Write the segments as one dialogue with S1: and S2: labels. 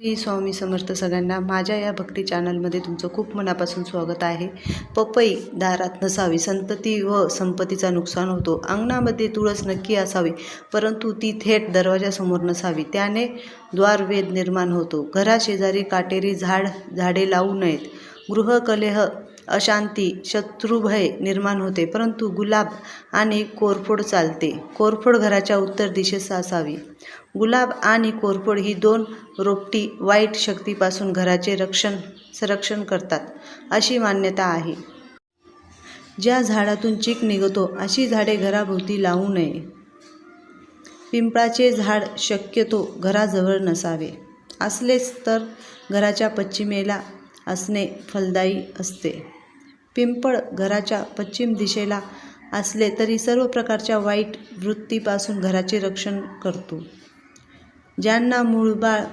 S1: श्री स्वामी समर्थ सगळ्यांना माझ्या या भक्ती चॅनलमध्ये तुमचं खूप मनापासून स्वागत आहे. पपई दारात नसावी संतती व संपत्तीचा नुकसान होतो. अंगणामध्ये तुळस नक्की असावी परंतु ती थेट दरवाजासमोर नसावी त्याने द्वारवेद निर्माण होतो. घराशेजारी काटेरी झाड झाडे लावू नयेत. गृहकलेह अशांती शत्रुभय निर्माण होते परंतु गुलाब आणि कोरफोड चालते. कोरफोड घराच्या उत्तर दिशेस असावी. गुलाब आणि कोरफोड ही दोन रोपटी वाईट शक्तीपासून घराचे रक्षण संरक्षण करतात अशी मान्यता आहे. ज्या झाडातून चीक निघतो अशी झाडे घराभोवती लावू नये. पिंपळाचे झाड शक्यतो घराजवळ नसावे. असलेच तर घराच्या पश्चिमेला असणे फलदायी असते. पिंपळ घराच्या पश्चिम दिशेला असले तरी सर्व प्रकारच्या वाईट वृत्तीपासून घराचे रक्षण करतो. ज्यांना मूळबाळ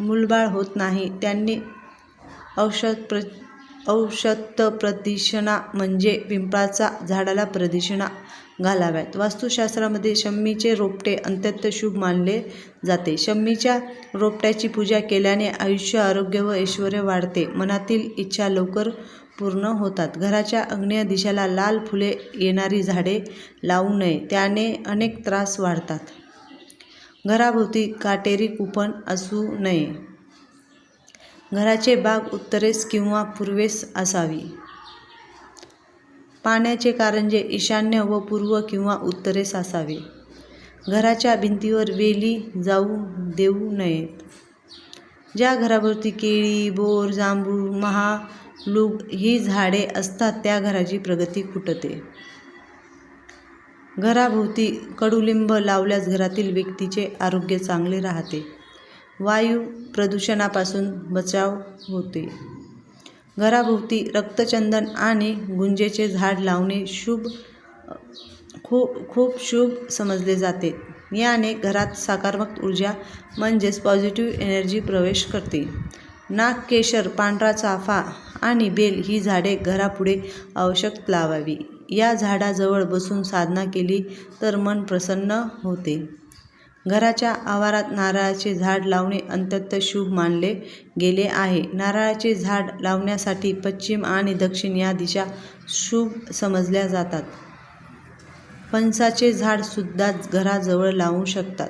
S1: मूलबाळ होत नाही त्यांनी औषध प्र औषध प्रदिशणा म्हणजे पिंपळाचा झाडाला प्रदिशणा घालाव्यात. वास्तुशास्त्रामध्ये शम्मीचे रोपटे अत्यंत शुभ मानले जाते. शम्मीच्या रोपट्याची पूजा केल्याने आयुष्य आरोग्य व ऐश्वर वाढते. मनातील इच्छा लवकर पूर्ण होतात. घराच्या अग्नेय दिशेला लाल फुले येणारी झाडे लावू नये त्याने अनेक त्रास वाढतात. घराभोवती काटेरी कुपन असू नये. घराचे बाग उत्तरेस किंवा पूर्वेस असावी. पाण्याचे कारंजे ईशान्य व पूर्व किंवा उत्तरेस असावे. घराच्या भिंतीवर वेली जाऊ देऊ नयेत ज्या घराभोवती केळी बोर जांभूळ महालूग ही झाडे असतात त्या घराची प्रगती खुटते घराभोवती कडुलिंब लावल्यास घरातील व्यक्तीचे आरोग्य चांगले राहते. वायू प्रदूषणापासून बचाव होते. घराभोवती रक्तचंदन आणि गुंजेचे झाड लावणे शुभ खूप खूप शुभ समजले जाते. याने घरात सकारात्मक ऊर्जा म्हणजेच पॉझिटिव्ह एनर्जी प्रवेश करते. नाग केशर पांढरा चाफा आणि बेल ही झाडे घरापुढे आवश्यक लावावी. या झाडाजवळ बसून साधना केली तर मन प्रसन्न होते. घराच्या आवारात नारळाचे झाड लावणे अत्यंत शुभ मानले गेले आहे. नारळाचे झाड लावण्यासाठी पश्चिम आणि दक्षिण या दिशा शुभ समजल्या जातात. फणसाचे झाडसुद्धा घराजवळ लावू शकतात.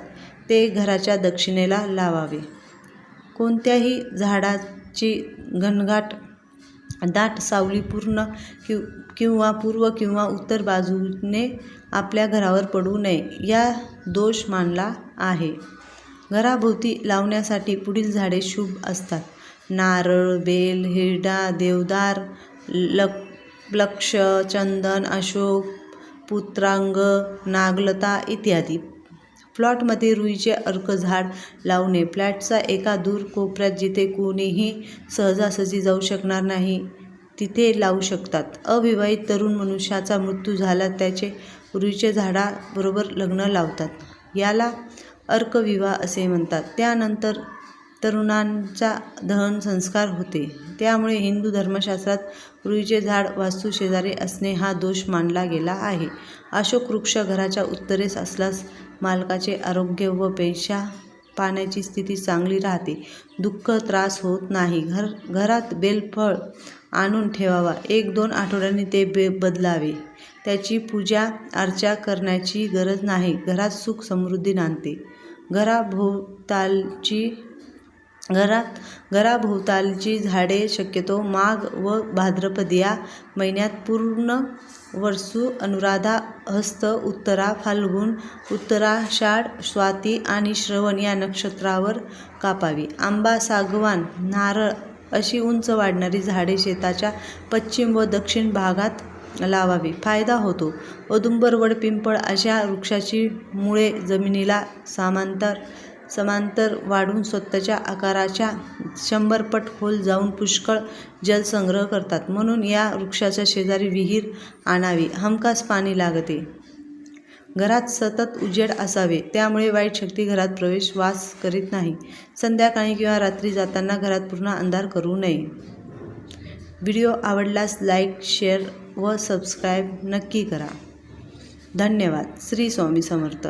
S1: ते घराच्या दक्षिणेला लावावे. कोणत्याही झाडाची घनघाट दाट सावली पूर्ण कि किंवा पूर्व किंवा उत्तर बाजूने आपल्या घरावर पडू नये या दोष मानला आहे. घराभोवती लावण्यासाठी पुढील झाडे शुभ असतात. नारळ बेल हिरडा देवदार लक लक्ष चंदन अशोक पुत्रांग नागलता इत्यादी. प्लॉटमध्ये रुईचे अर्क झाड लावणे. फ्लॅटचा एका दूर कोपऱ्यात जिथे कोणीही सहजासहजी जाऊ शकणार नाही तिथे लावू शकतात. अविवाहित तरुण मनुष्याचा मृत्यू झाला त्याचे रुईचे झाडाबरोबर लग्न लावतात. याला अर्कविवाह असे म्हणतात. त्यानंतर तरुणांचा दहन संस्कार होते. त्यामुळे हिंदू धर्मशास्त्रात रुईचे झाड वास्तुशेजारी असणे हा दोष मानला गेला आहे. अशोक वृक्ष घराच्या उत्तरेस असल्यास मालकाचे आरोग्य व पेशा पाण्याची स्थिती चांगली राहते. दुःख त्रास होत नाही. घर घरात बेलफळ आणून ठेवावा. एक दोन आठवड्यांनी ते बे बदलावे. त्याची पूजा अर्चा करण्याची गरज नाही. घरात सुख समृद्धी नांदते. घराभोवतालची घरात घराभोवतालची झाडे शक्यतो माघ व भाद्रपद या महिन्यात पूर्ण वर्सू अनुराधा हस्त उत्तरा फाल्गुन उत्तराषाढ स्वाती आणि श्रवण या नक्षत्रावर कापावी. आंबा सागवान नारळ अशी उंच वाढणारी झाडे शेताच्या पश्चिम व दक्षिण भागात लावावी. फायदा होतो. औदुंबर वड पिंपळ अशा वृक्षाची मुळे जमिनीला समांतर समांतर वाढून स्वतःच्या आकाराच्या शंभर पट खोल जाऊन पुष्कळ जलसंग्रह करतात. म्हणून या वृक्षाच्या शेजारी विहीर आणावी. हमखास पाणी लागते. घरात सतत उजेड असावे. त्यामुळे वाईट शक्ती घरात प्रवेश वास करीत नाही. संध्याकाळी किंवा रात्री जाताना घरात पूर्ण अंधार करू नये. व्हिडिओ आवडल्यास लाईक शेअर व सबस्क्राईब नक्की करा. धन्यवाद. श्री स्वामी समर्थ.